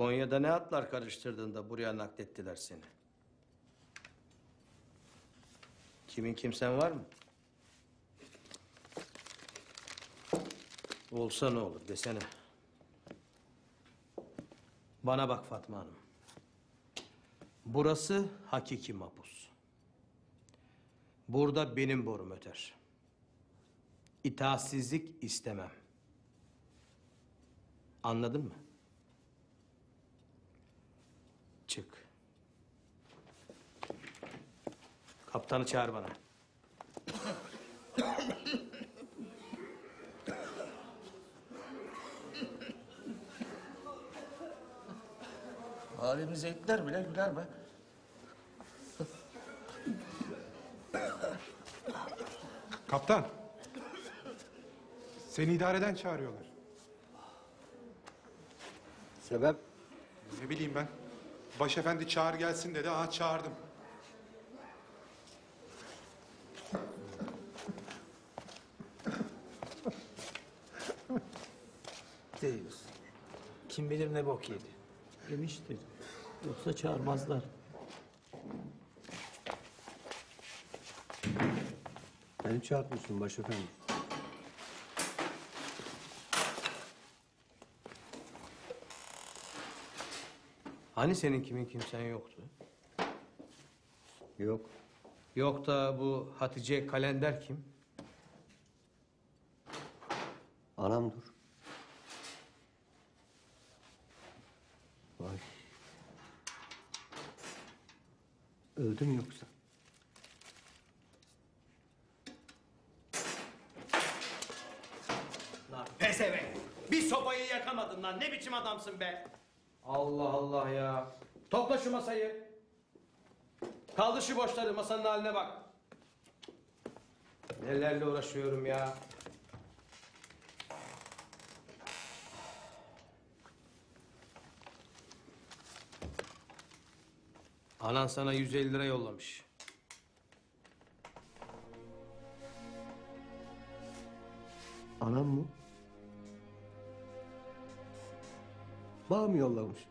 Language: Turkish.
Konya'da ne atlar karıştırdın da buraya naklettiler seni? Kimin kimsen var mı? Olsa ne olur desene. Bana bak Fatma Hanım. Burası hakiki mapus. Burada benim borum öter. İtaatsizlik istemem. Anladın mı? Çık. Kaptanı çağır bana. Halimize itler bile güler be. Kaptan. Seni idareden çağırıyorlar. Sebep? Ne bileyim ben. Başefendi çağır gelsin dedi. Aha çağırdım. Deyiz. Kim bilir ne bok yedi. Demiştir. Yoksa çağırmazlar. Beni çarpmışsın başefendi. Hani senin kimin kimsen yoktu? Yok. Yok da bu Hatice Kalender kim? Anamdır. Vay. Öldüm yoksa? Lan pezevenk! Bir sobayı yakamadın lan. Ne biçim adamsın be? Allah Allah ya. Topla şu masayı. Kaldır şu boşları masanın haline bak. Nelerle uğraşıyorum ya. Anan sana 150 lira yollamış. Anam mı? Bağ mı yollamış?